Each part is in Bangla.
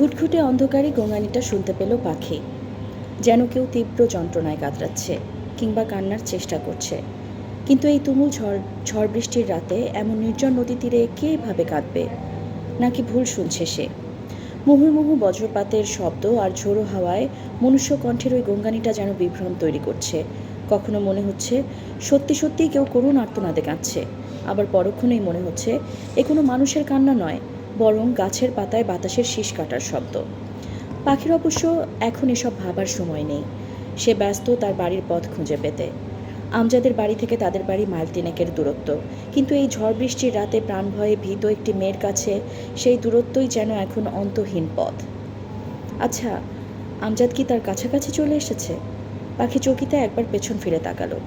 ঘুটঘুটে অন্ধকারে গোঙানিটা শুনতে পেল পাখি। যেন কেউ তীব্র যন্ত্রণায় কাতরাচ্ছে কিংবা কান্নার চেষ্টা করছে। কিন্তু এই তুমুল ঝড় ঝড় বৃষ্টির রাতে এমন নির্জন নদী তীরে কে এভাবে কাঁদবে? নাকি ভুল শুনছে সে? মুহুর্মুহু বজ্রপাতের শব্দ আর ঝোড়ো হাওয়ায় মনুষ্য কণ্ঠের ওই গঙ্গানিটা যেন বিভ্রম তৈরি করছে। কখনো মনে হচ্ছে সত্যি সত্যিই কেউ করুণ আর্তনাদে কাঁদছে। আবার পরক্ষণেই মনে হচ্ছে এ কোনো মানুষের কান্না নয়। বরং গাছের পাতায় বাতাসের শীষ কাটার শব্দ। পাখির অবশ্য এখন এসব ভাবার সময় নেই। সে ব্যস্ত তার বাড়ির পথ খুঁজে পেতে। আমজাদের বাড়ি থেকে তাদের বাড়ি মাইল তিনেকের দূরত্ব। কিন্তু এই ঝড় বৃষ্টির রাতে প্রাণ ভয়ে ভীত একটি মেয়ের কাছে সেই দূরত্বই যেন এখন অন্তহীন পথ। আচ্ছা আমজাদ কি তার কাছাকাছি চলে এসেছে? পাখি চকিতে একবার পেছন ফিরে তাকালো।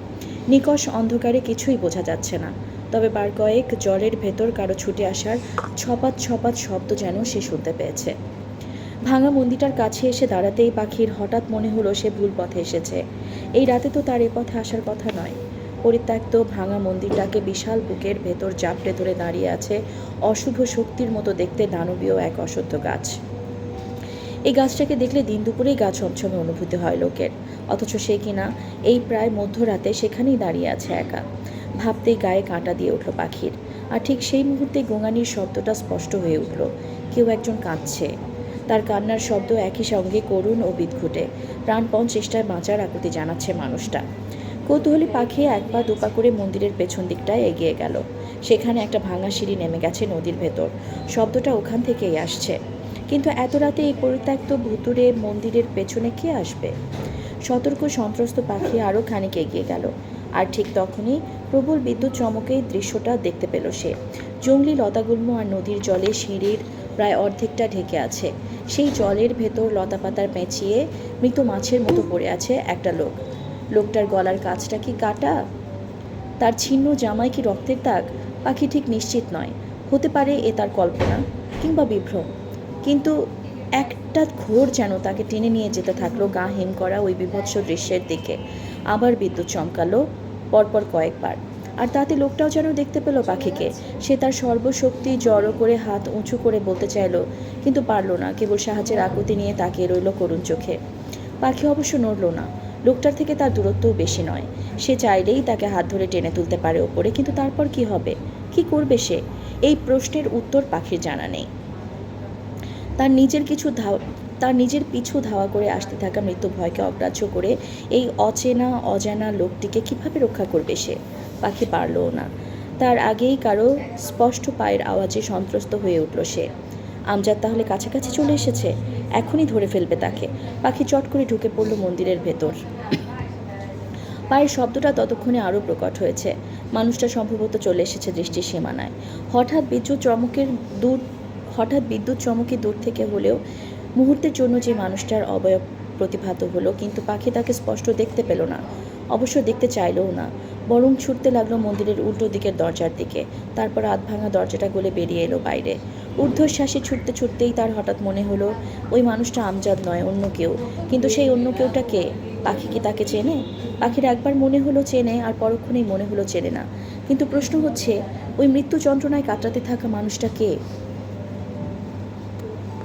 নিকষ অন্ধকারে কিছুই বোঝা যাচ্ছে না। তবে বার কয়েক জলের ভেতর কারও ছুটে আসার ছপাত ছপাত শব্দ যেন সে শুনতে পেয়েছে। ভাঙা মন্দিরটার কাছে এসে দাঁড়াতেই পাখির হঠাৎ মনে হলো সে ভুল পথে এসেছে। এই রাতে তো তার এ পথে আসার কথা নয়। পরিত্যক্ত ভাঙা মন্দিরটাকে বিশাল বুকের ভেতর জাপড়ে ধরে দাঁড়িয়ে আছে অশুভ শক্তির মতো দেখতে দানবীয় এক অসত্য গাছ। এই গাছটাকে দেখলে দিন দুপুরেই গা ছমছমে অনুভূতি হয় লোকের। অথচ সে কিনা এই প্রায় মধ্যরাতে সেখানেই দাঁড়িয়ে আছে একা। ভাবতেই গায়ে কাঁটা দিয়ে উঠল পাখির। আর ঠিক সেই মুহূর্তে গোঙানির শব্দটা স্পষ্ট হয়ে উঠল। কেউ একজন কাঁদছে। তার কান্নার শব্দ একই সঙ্গে করুণ ও বিদঘুটে। প্রাণপণ চেষ্টায় বাঁচার আকুতি জানাচ্ছে মানুষটা। কৌতূহলী পাখি এক পা দুপা করে মন্দিরের পেছন দিকটায় এগিয়ে গেল। সেখানে একটা ভাঙা সিঁড়ি নেমে গেছে নদীর ভেতর। শব্দটা ওখান থেকেই আসছে। কিন্তু এত রাতে এই পরিত্যক্ত ভুতুরে মন্দিরের পেছনে কে আসবে? সতর্ক সন্ত্রস্ত পাখি আরও খানিক এগিয়ে গেল। আর ঠিক তখনই প্রবল বিদ্যুৎ চমকেই দৃশ্যটা দেখতে পেল সে। জঙ্গলি লতাগুল্ম আর নদীর জলে সিঁড়ির প্রায় অর্ধেকটা ঢেকে আছে। সেই জলের ভেতর লতাপাতার পেঁচিয়ে মৃত মাছের মতো পড়ে আছে একটা লোক। লোকটার গলার কাছটা কি কাটা? তার ছিন্ন জামাই কি রক্তের দাগ? পাখি ঠিক নিশ্চিত নয়। হতে পারে এ তার কল্পনা কিংবা বিভ্রম। কিন্তু একটা ঘোর যেন তাকে টেনে নিয়ে যেতে থাকল গা হিম করা ওই বিভৎস দৃশ্যের দিকে। আবার বিদ্যুৎ চমকালো। পরপর কয়েকবার। আর তাতে লোকটাও যেন দেখতে পেল পাখিকে। সে তার সর্বশক্তি জড়ো করে হাত উঁচু করে বলতে চাইলো, কিন্তু পারল না, কেবল সাহায্যের আকুতি নিয়ে তাকিয়ে রইল করুণ চোখে। পাখি অবশ্য নড়ল না। লোকটার থেকে তার দূরত্বও বেশি নয়। সে চাইলেই তাকে হাত ধরে টেনে তুলতে পারে ওপরে, কিন্তু তারপর কি হবে? কি করবে সে? এই প্রশ্নের উত্তর পাখির জানা নেই। তার নিজের কিছু তার নিজের পিছু ধাওয়া করে আসতে থাকা মৃত্যু ভয়কে অগ্রাহ্য করে এই অচেনা, অজানা লোকটিকে কীভাবে রক্ষা করবে সে? পাখি পারলও না। তার আগেই কারও স্পষ্ট পায়ের আওয়াজে সন্ত্রস্ত হয়ে উঠল সে। আমজাদ তাহলে কাছাকাছি চলে এসেছে? এখনই ধরে ফেলবে তাকে। পাখি চট করে ঢুকে পড়ল মন্দিরের ভেতর। পায়ের শব্দটা ততক্ষণে আরও প্রকট হয়েছে। মানুষটা সম্ভবত চলে এসেছে দৃষ্টির সীমানায়। হঠাৎ বিদ্যুৎ চমকের দূর, হঠাৎ বিদ্যুৎ চমকে দূর থেকে হলেও মুহূর্তের জন্য যে মানুষটার অবয়ব প্রতিভাত হলো, কিন্তু পাখি তাকে স্পষ্ট দেখতে পেল না, অবশ্য দেখতে চাইলেও না। বরং ছুটতে লাগল মন্দিরের উল্টো দিকের দরজার দিকে। তারপর আধ ভাঙা দরজাটা গলে বেরিয়ে এলো বাইরে। ঊর্ধ্বশ্বাসে ছুটতে ছুটতেই তার হঠাৎ মনে হলো, ওই মানুষটা আমজাদ নয়, অন্য কেউ। কিন্তু সেই অন্য কেউটা কে? পাখি কি তাকে চেনে? পাখির একবার মনে হলো চেনে, আর পরক্ষণেই মনে হলো চেনে না। কিন্তু প্রশ্ন হচ্ছে, ওই মৃত্যু যন্ত্রণায় কাটাতে থাকা মানুষটা কে?